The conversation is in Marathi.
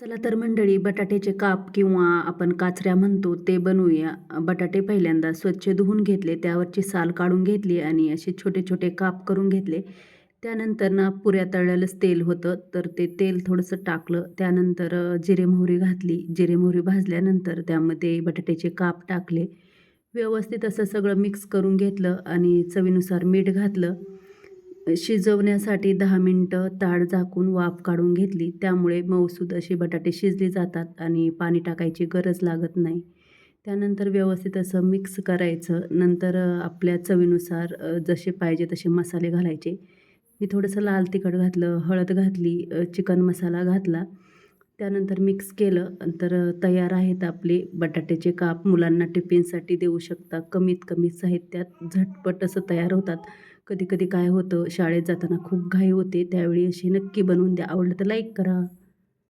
चला तर मंडळी बटाट्याचे काप किंवा आपण काचऱ्या म्हणतो ते बनवूया. बटाटे पहिल्यांदा स्वच्छ धुवून घेतले त्यावरची साल काढून घेतली आणि असे छोटे छोटे काप करून घेतले. त्यानंतर ना पुऱ्या तळलेलंच तेल होतं तर ते तेल थोडंसं टाकलं. त्यानंतर जिरे मोहरी घातली. जिरे मोहरी भाजल्यानंतर त्यामध्ये बटाट्याचे काप टाकले. व्यवस्थित असं सगळं मिक्स करून घेतलं आणि चवीनुसार मीठ घातलं. शिजवण्यासाठी दहा मिनटं ताड झाकून वाफ काढून घेतली. त्यामुळे मऊसूद असे बटाटे शिजले जातात आणि पाणी टाकायची गरज लागत नाही. त्यानंतर व्यवस्थित असं मिक्स करायचं. नंतर आपल्या चवीनुसार जसे पाहिजे तसे मसाले घालायचे. मी थोडंसं लाल तिखट घातलं हळद घातली चिकन मसाला घातला. त्यानंतर मिक्स केलं. तर तयार आहेत आपले बटाट्याचे काप. मुलांना टिफिनसाठी देऊ शकता. कमीत कमी साहित्यात झटपट असं तयार होतात. कधी कधी काय होतं शाळेत जाताना खूप घाई होते त्यावेळी अशी नक्की बनवून द्या. आवडलं तर लाईक करा.